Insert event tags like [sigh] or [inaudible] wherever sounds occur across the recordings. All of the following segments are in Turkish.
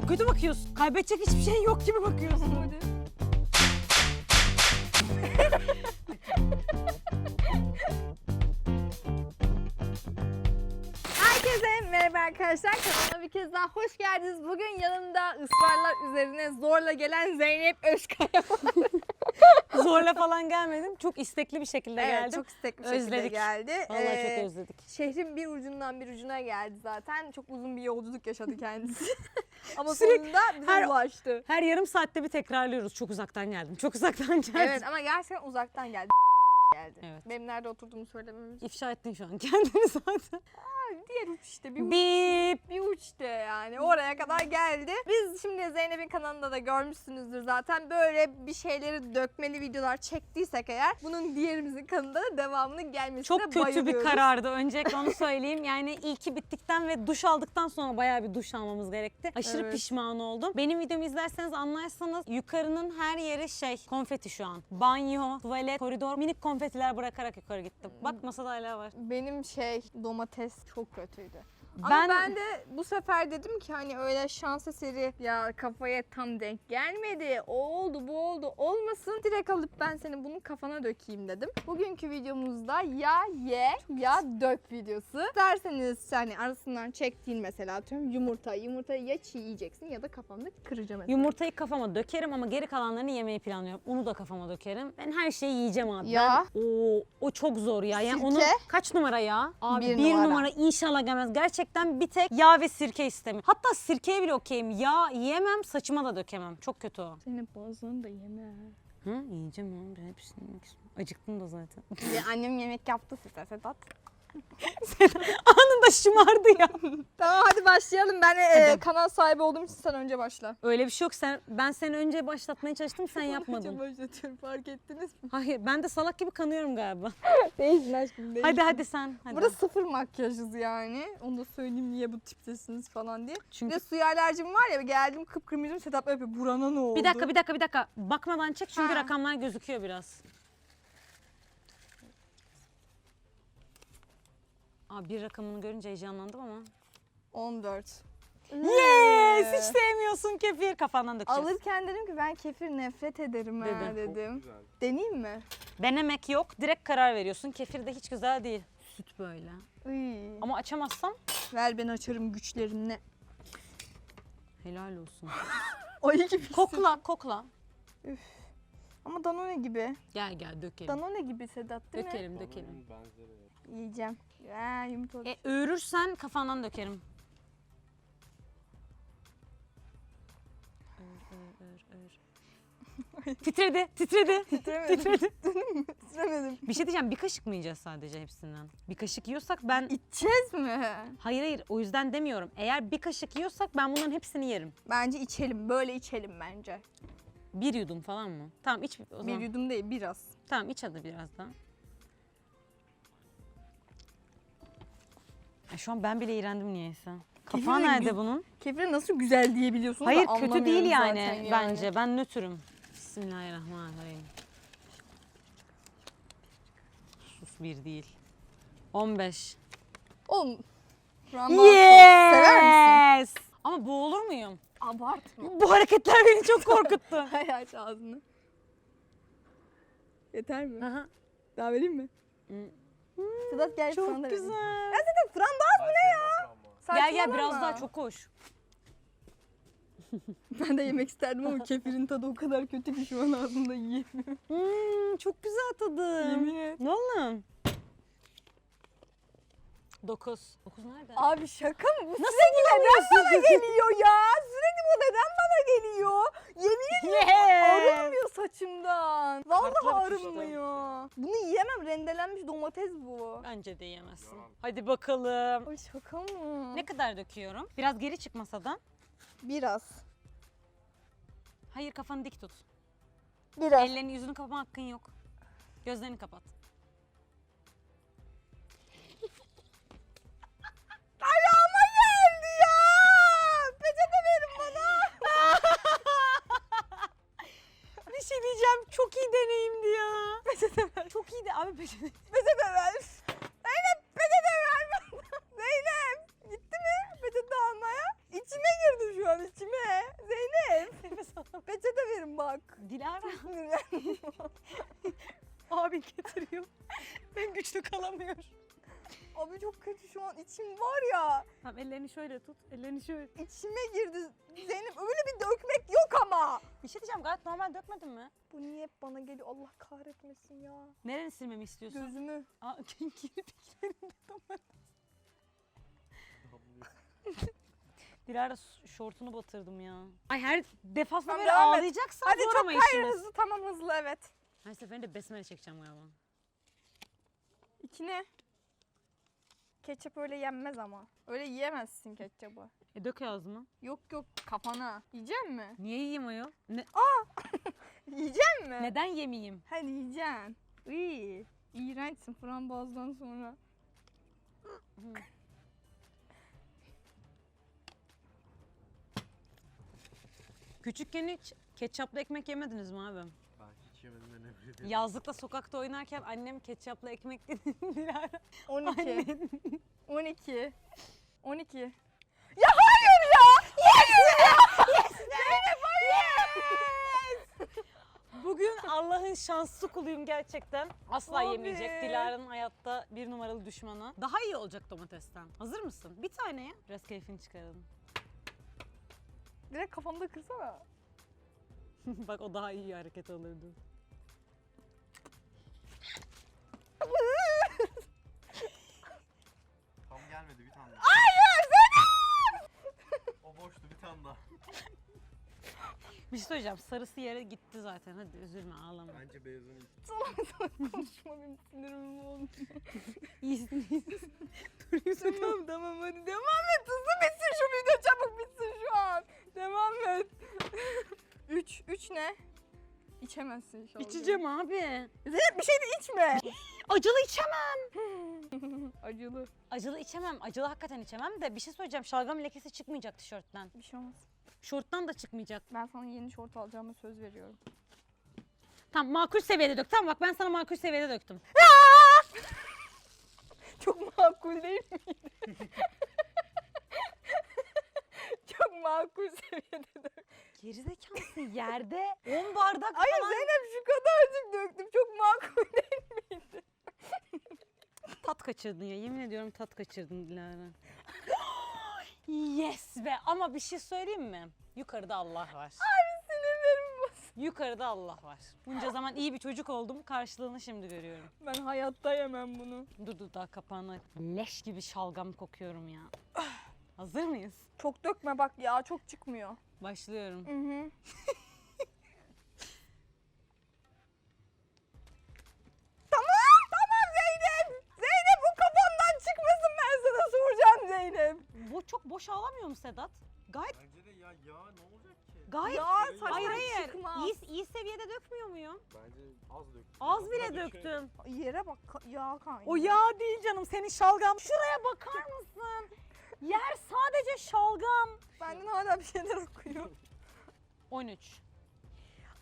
çok kötü bakıyorsun. Kaybedecek hiçbir şeyin yok gibi bakıyorsun. Hadi. Herkese merhaba arkadaşlar. Kanalıma bir kez daha hoş geldiniz. Bugün yanımda ısrarlar üzerine zorla gelen Zeynep Özkaya var. [laughs] Zorla falan gelmedim. Çok istekli bir şekilde evet, geldim. çok istekli bir şekilde Özledik. geldi. Vallahi Ee, çok özledik. Şehrin bir ucundan bir ucuna geldi zaten. Çok uzun bir yolculuk yaşadı kendisi. [laughs] Ama Sürekli sonunda bize her- ulaştı. Her yarım saatte bir tekrarlıyoruz. Çok uzaktan geldim. Çok uzaktan geldim. Evet ama gerçekten uzaktan geldi. [laughs] geldi. Evet. Benim nerede oturduğumu söylememiz. İfşa ettin şu an kendini zaten. Diğer uç işte bir uç. Bip. bir uçtu yani. Oraya kadar geldi. Biz şimdi Zeynep'in kanalında da görmüşsünüzdür zaten. Böyle bir şeyleri dökmeli videolar çektiysek eğer bunun diğerimizin kanalında da devamının gelmesine Çok kötü bir karardı. Öncelikle onu [laughs] söyleyeyim. Yani ilki bittikten ve duş aldıktan sonra bayağı bir duş almamız gerekti. Aşırı Evet. pişman oldum. Benim videomu izlerseniz anlarsanız yukarının her yeri şey konfeti şu an. Banyo, tuvalet, koridor minik konfetiler bırakarak yukarı gittim. Bak masada hala var. Benim şey domates çok kötüydü. Ama Ben- ben, de bu sefer dedim ki hani öyle şans eseri ya kafaya tam denk gelmedi. O oldu bu oldu olmasın. Direkt alıp ben seni bunun kafana dökeyim dedim. Bugünkü videomuzda ya ye ya dök videosu. İsterseniz hani arasından çektiğin mesela atıyorum yumurta. Yumurtayı ya çiğ yiyeceksin ya da kafanda kıracağım mesela. Yumurtayı kafama dökerim ama geri kalanlarını yemeyi planlıyorum. Unu da kafama dökerim. Ben her şeyi yiyeceğim abi. Ya. Ben, oo, o çok zor ya. Yani Sirke? onu kaç numara ya? Abi Bir bir, numara. numara. inşallah gelmez. Gerçekten bir tek yağ ve sirke istemiyorum. Hatta sirkeye bile okeyim. Yağ yiyemem, saçıma da dökemem. Çok kötü o. Senin boğazını da yeme. Hı, yiyeceğim abi. Hepsini yemek istiyorum. Acıktım da zaten. Ya annem yemek yaptı size Sedat. Anında şımardı ya. Tamam hadi başlayalım. Ben e, Hadi. kanal sahibi olduğum için sen önce başla. Öyle bir şey yok. Sen, ben seni önce başlatmaya çalıştım, sen yapmadın. başlatıyorum fark ettiniz mi? Hayır, ben de salak gibi kanıyorum galiba. [laughs] Değilsin aşkım değilsin. Hadi hadi sen. Hadi. Burada sıfır makyajız yani. Onu da söyleyeyim niye bu tiptesiniz falan diye. Bir Çünkü de suya alerjim var ya geldim kıpkırmızı böyle yapıyor. Burana ne oldu? Bir dakika bir dakika bir dakika. Bakmadan çek çünkü Ha. rakamlar gözüküyor biraz. Aa, bir rakamını görünce heyecanlandım ama. 14. Yes! Hiç sevmiyorsun kefir. Kafandan dökeceğiz. Alırken dedim ki ben kefir nefret ederim ha Dedi. dedim. Deneyeyim mi? Denemek yok. Direkt karar veriyorsun. Kefir de hiç güzel değil. Süt böyle. Iy. Ama açamazsam Ver ben açarım güçlerimle. helal olsun. [laughs] Ayı gibi. kokla kokla. Ama Danone gibi. Gel gel dökelim. Danone gibi Sedat değil mi? dökelim dökelim. Yiyeceğim. Ya yumurta. E, öğürürsen kafandan dökerim. Öğür, öğür, öğür. titredi, titredi. [laughs] Titremedim. titredi. [laughs] Titremedim. Bir şey diyeceğim, bir kaşık mı yiyeceğiz sadece hepsinden? Bir kaşık yiyorsak ben... İçeceğiz mi? Hayır hayır, o yüzden demiyorum. Eğer bir kaşık yiyorsak ben bunların hepsini yerim. Bence içelim. Böyle içelim bence. Bir yudum falan mı? Tamam iç o zaman. Bir yudum değil biraz. Tamam iç hadi biraz daha. Ay, şu an ben bile iğrendim niyeyse. Kafağı Kefir de nerede gü- bunun? Kefir nasıl güzel diyebiliyorsunuz da Hayır kötü anlamıyorum değil yani, zaten yani. bence. Ben nötrüm. Bismillahirrahmanirrahim. Sus bir değil. 15. Oğlum. Rahman Sever misin? Ama boğulur muyum? Abartma. Bu hareketler beni çok korkuttu. [laughs] Hay aç ağzını. Yeter mi? Aha. Daha vereyim mi? Hmm. Sedat gel Çok sana da vereyim. güzel. Ya Sedat frambuaz mı ne ya? Gel gel Saçmalama. biraz daha çok hoş. [laughs] Ben de yemek isterdim ama kefirin tadı o kadar kötü ki şu an ağzımda yiyemiyorum. Hmm, çok güzel tadı. Yemin et. Ne oğlum? 9. 9 nerede? Abi şaka mı? Bu Nasıl sürekli neden bulamıyorsun? bana geliyor ya? Sürekli bu neden bana geliyor? Yemin ediyorum. Vallahi Kartlar arınmıyor. Bunu yiyemem. Rendelenmiş domates bu. Bence de yemezsin. Hadi bakalım. Ay şaka mı? Ne kadar döküyorum? Biraz geri çık masadan. Biraz. Hayır kafanı dik tut. Biraz. Ellerini yüzünü kapama hakkın yok. Gözlerini kapat. şey diyeceğim. Çok iyi deneyimdi ya. [laughs] Peçetever. Çok iyiydi abi peçete. Peçetever. Zeynep peçetever bana. [laughs] Zeynep. Gitti mi peçete almaya? İçime girdi şu an içime. Zeynep. [laughs] peçete verin bak. Dilara. abi getiriyor. Ben güçlü kalamıyor. Abi çok kötü şu an içim var ya. Tamam ellerini şöyle tut. Ellerini şöyle. İçime girdi. Zeynep öyle bir dökmek yok ama. Gayet normal dökmedin mi? Bu niye hep bana geliyor Allah kahretmesin ya. Nereni silmemi istiyorsun? Gözümü. Aa, [laughs] kirpiklerinde domates. [laughs] Dilara şortunu batırdım ya. Ay her defasında Tamam, böyle ağlayacaksan Hadi çok hayır işimiz. hızlı tamam hızlı evet. Her seferinde besmele çekeceğim galiba. İki ne? Ketçap öyle yenmez ama. Öyle yiyemezsin ketçapı. E dök ağzıma. Yok yok kafana. Yiyecek mi? Niye yiyeyim ayol? Ne, [laughs] Yiyecek mi? neden yemeyeyim? Hadi yiyeceksin. İyi. İğrençsin frambuazdan sonra. Küçükken hiç ketçaplı ekmek yemediniz mi abi? Ben hiç yemedim ben nefret ediyorum. Yazlıkta sokakta oynarken annem ketçaplı ekmek dedi Dilara. 12. Annen. 12. 12. Ya hayır ya! Hayır ya! Zeynep hayır! Bugün Allah'ın şanslı kuluyum gerçekten. Asla Abi. yemeyecek Dilara'nın hayatta bir numaralı düşmanı. Daha iyi olacak domatesten. Hazır mısın? Bir tane ye. Biraz keyfini çıkaralım. Direkt kafamda [laughs] kırsana. Bak o daha iyi hareket olurdu. Boştu [laughs] bir şey söyleyeceğim. Sarısı yere gitti zaten. Hadi üzülme ağlama. Bence beyazını ilk. [laughs] Konuşma benim sinirim oldu. İyisin iyisin. Duruyorsun. tamam tamam hadi devam et. Hızlı bitsin şu video çabuk bitsin şu an. Devam et. 3. 3 ne? İçemezsin inşallah. İçeceğim abi. Zeynep bir şey de içme. [laughs] Acılı içemem. [laughs] Acılı. Acılı içemem. Acılı hakikaten içemem de bir şey söyleyeceğim. Şalgam lekesi çıkmayacak tişörtten. Bir şey olmaz. Şorttan da çıkmayacak. Ben sana yeni şort alacağıma söz veriyorum. Tamam makul seviyede dök. Tamam bak ben sana makul seviyede döktüm. [laughs] Çok makul değil miydi? [laughs] Çok makul seviyede dök. Gerizekalısın yerde 10 bardak Hayır falan. Zeynep şu kadarcık döktüm. Çok makul değil miydi? [laughs] Tat kaçırdın ya. Yemin ediyorum tat kaçırdın Dilara. yes be ama bir şey söyleyeyim mi? Yukarıda Allah var. Abi sinirlerim bozuldu. Yukarıda Allah var. Bunca zaman iyi bir çocuk oldum. Karşılığını şimdi görüyorum. Ben hayatta yemem bunu. Dur dur daha kapağını. Leş gibi şalgam kokuyorum ya. Hazır mıyız? Çok dökme bak ya çok çıkmıyor. Başlıyorum. Hı hı. [laughs] çok boş ağlamıyor mu Sedat? Gayet Bence de ya ya ne olacak ki? gayet Ya Hayır, saçma Hayır hayır. çıkmaz. İyi, iyi seviyede dökmüyor muyum? Bence az döktüm. Az bile şey- döktüm. Yere bak ka- yağ kaynıyor. O yağ değil canım senin şalgam. Şuraya bakar mısın? Yer sadece şalgam. Benden hala bir şeyler okuyor. 13. [laughs]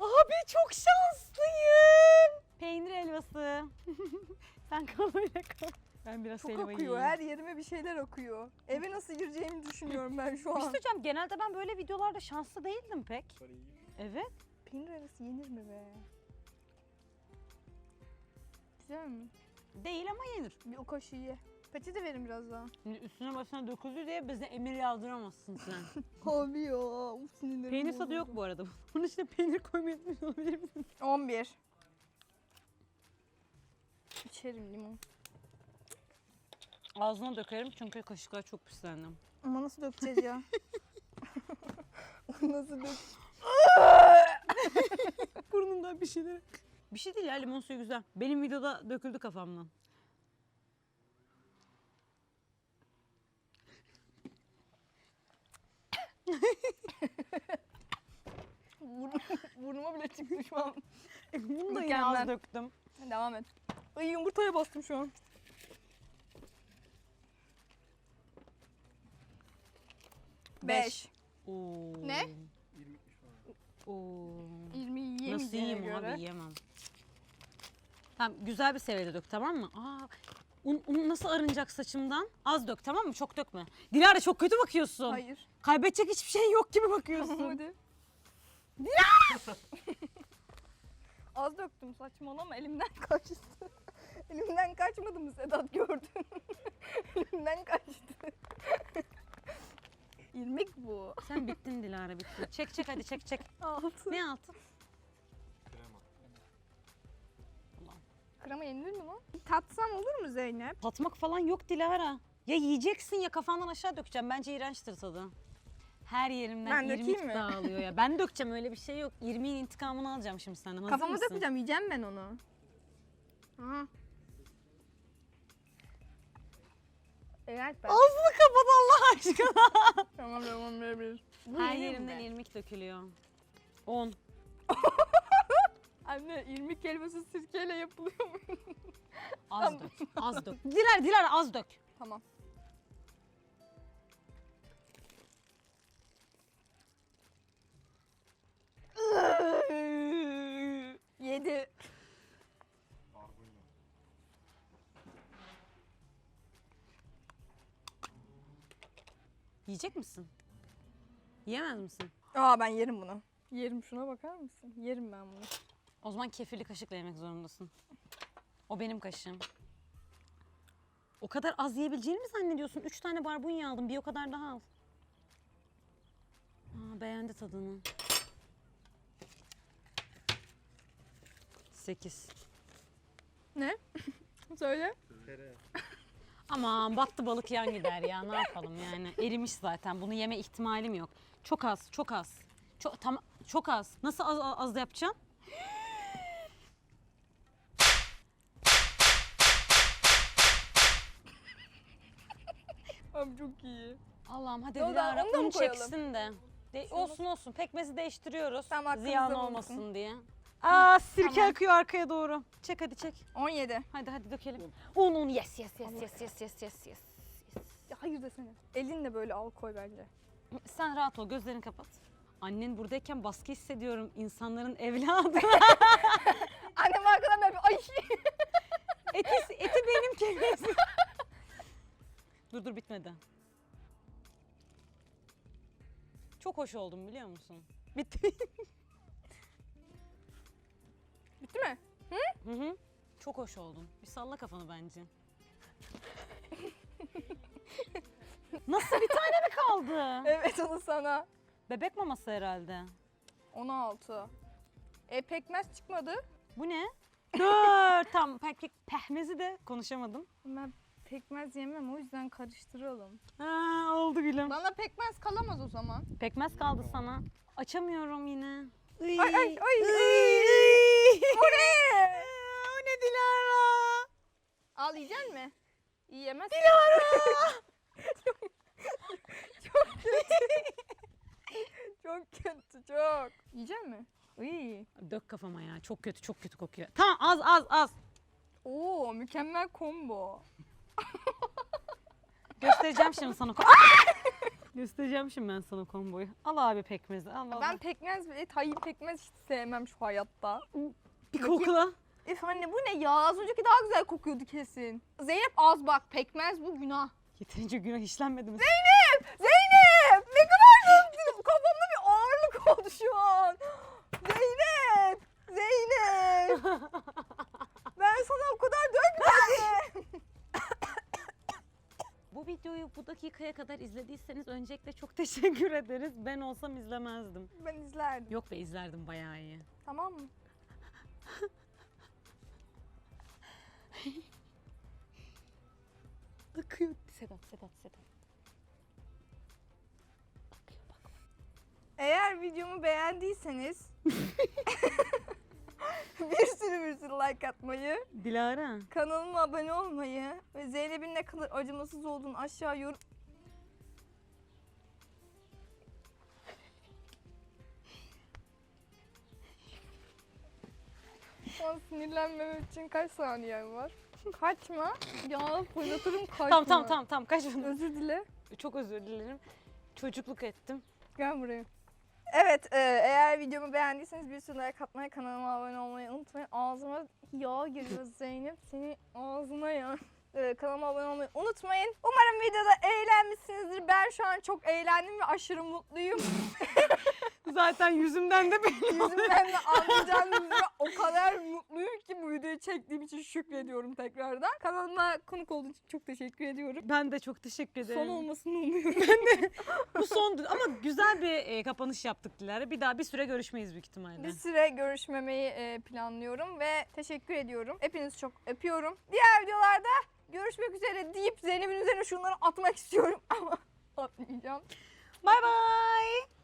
Abi çok şanslıyım. Peynir helvası. [laughs] Sen kal öyle kal. Ben biraz Çok helva okuyor. yiyeyim. Her yerime bir şeyler okuyor. Eve nasıl gireceğimi düşünüyorum ben şu Bir şey an. söyleyeceğim. Genelde ben böyle videolarda şanslı değildim pek. Evet. Peynir arası yenir mi be? Güzel mi? Değil ama yenir. Bir o kaşığı ye. Peçete verin biraz daha. Şimdi üstüne başına döküldü diye bize emir yağdıramazsın sen. [laughs] Abi ya. Uf sinirlerim peynir tadı yok bu arada. [laughs] Bunun içine peynir koymayı [laughs] unutmuş olabilir misin? 11. İçerim limon. Ağzına dökerim çünkü kaşıklar çok pislendim. Ama nasıl dökeceğiz ya? [laughs] nasıl dök? [laughs] Burnundan bir şeyler. Bir şey değil ya limon suyu güzel. Benim videoda döküldü kafamdan. Burn- Burnuma bile çıktı şu an. Bunu da yine az Mükemmel. döktüm. Devam et. Ay yumurtaya bastım şu an. Beş. Oo. Ne? 20 şu an. Oo. 20 Nasıl yiyemeyeceğine yiyeyim göre. abi yiyemem. Tamam güzel bir seviyede dök tamam mı? Aa, un, un nasıl arınacak saçımdan? Az dök tamam mı? Çok dökme. Dilara çok kötü bakıyorsun. Hayır. Kaybedecek hiçbir şey yok gibi bakıyorsun. Hadi. [laughs] Az döktüm saçmalama elimden kaçtı. [laughs] elimden kaçmadı mı Sedat gördün? [laughs] elimden kaçtı. İrmik bu. Sen bittin Dilara bittin. Çek çek hadi çek çek. Altı. Ne altı? Krema. Krema yenilir mi lan? Tatsam olur mu Zeynep? Tatmak falan yok Dilara. Ya yiyeceksin ya kafandan aşağı dökeceğim. Bence iğrençtir tadı. Her yerimden Ben irmik mi? dağılıyor ya. Ben dökeceğim öyle bir şey yok. İrmiğin intikamını alacağım şimdi senden. Hazır Kafama mısın? dökeceğim yiyeceğim ben onu. Aha. Evet ben. Allah aşkına. [laughs] Tamam tamam bir. Bu Her yerimden mi? irmik dökülüyor. 10. [laughs] Anne irmik helvası sirkeyle yapılıyor mu? Az Tamam. dök. Az dök. Dilara Dilara az dök. tamam. Yiyecek misin? Yiyemez misin? Aa ben yerim bunu. Yerim şuna bakar mısın? Yerim ben bunu. O zaman kefirli kaşıkla yemek zorundasın. O benim kaşığım. O kadar az yiyebileceğini mi zannediyorsun? Üç tane barbunya aldım. Bir o kadar daha al. Aa, beğendi tadını. Sekiz. Ne? [laughs] Söyle. Tereyağı. Aman battı balık yan gider ya. Ne yapalım yani? Erimiş zaten. Bunu yeme ihtimalim yok. Çok az, çok az. Çok, tam, çok az. Nasıl az, az, az yapacağım? Abi çok iyi. Allah'ım hadi Yo, daha Dilara onu da mı un koyalım? çeksin de. de olsun olsun pekmezi değiştiriyoruz. Tamam, Ziyan bulunsun. olmasın diye. Aa sirke Tamam. akıyor arkaya doğru. Çek hadi çek. 17. Hadi hadi dökelim. Un un yes yes yes yes yes yes yes yes. Ya hayır desene. Elinle böyle al koy bence. Sen rahat ol gözlerini kapat. Annen buradayken baskı hissediyorum insanların evladı. [laughs] Annem arkadan böyle ay. [laughs] eti, eti benim kemiğim. [laughs] dur dur bitmedi. Çok hoş oldum biliyor musun? Bitti. Bitti mi? Hı hı. Çok hoş oldun. Bir salla kafanı bence. [laughs] Nasıl bir tane mi kaldı? Evet onu sana. Bebek maması herhalde. 16. E pekmez çıkmadı. Bu ne? [laughs] Dur tam pek pehmezi de konuşamadım. Ben pekmez yemem o yüzden karıştıralım. Ha, oldu gülüm. Bana pekmez kalamaz o zaman. Pekmez kaldı sana. Açamıyorum yine. Ay ay ay. Bu ne? O ne Dilara? Al yiyecek mi? Yiyemez. çok kötü çok. Yiyecek mi? İyi. Dök kafama ya. Çok kötü, çok kötü kokuyor. Tamam az az az. Oo mükemmel combo. Göstereceğim şimdi sana. ko- Göstereceğim şimdi ben sana komboyu. Al abi pekmezi. Al, al. Ben pekmez ve tayin pekmez hiç sevmem şu hayatta. Bir kokla. Üf anne bu ne ya? Az önceki daha güzel kokuyordu kesin. Zeynep az bak pekmez bu günah. Yeterince günah işlenmedi mi? Zeynep! Zeynep! Ne kadar? Kafamda bir ağırlık [laughs] oldu şu an. Zeynep! Zeynep! [laughs] Ben sana o kadar dökmedim. Bu videoyu bu dakikaya kadar izlediyseniz öncelikle çok [laughs] teşekkür ederiz. Ben olsam izlemezdim. Ben izlerdim. Yok be izlerdim bayağı iyi. Tamam mı? Sedat, Sedat, Sedat. Akıyor bak. Eğer videomu beğendiyseniz [laughs] bir sürü bir sürü like atmayı, Dilara. kanalıma abone olmayı ve Zeynep'in ne kadar acımasız olduğunu aşağı yorum... Şu an için kaç saniyen var? Kaçma. Ya fırlatırım kaçma. Tamam tamam tamam tamam kaçmadım. Özür dile. Çok özür dilerim. Çocukluk ettim. Gel buraya. Evet, e, eğer videomu beğendiyseniz bir sürü like atmayı, kanalıma abone olmayı unutmayın. Ağzıma yağ giriyor [laughs] Zeynep. Seni ağzına ya. E, kanalıma abone olmayı unutmayın. Umarım videoda eğlenmişsinizdir. Ben şu an çok eğlendim ve aşırı mutluyum. [laughs] Zaten yüzümden de [laughs] belli. Yüzümden de anlayacağınız üzere o kadar çektiğim için şükrediyorum tekrardan. Kanalıma konuk olduğu için çok teşekkür ediyorum. Ben de çok teşekkür ederim. Son olmasını umuyorum. [laughs] Bu sondu ama güzel bir e, kapanış yaptık Dilara. Bir daha bir süre görüşmeyiz büyük ihtimalle. Bir süre görüşmemeyi e, planlıyorum ve teşekkür ediyorum. Hepinizi çok öpüyorum. Diğer videolarda görüşmek üzere deyip Zeynep'in üzerine şunları atmak istiyorum [laughs] ama atmayacağım. Bay bay.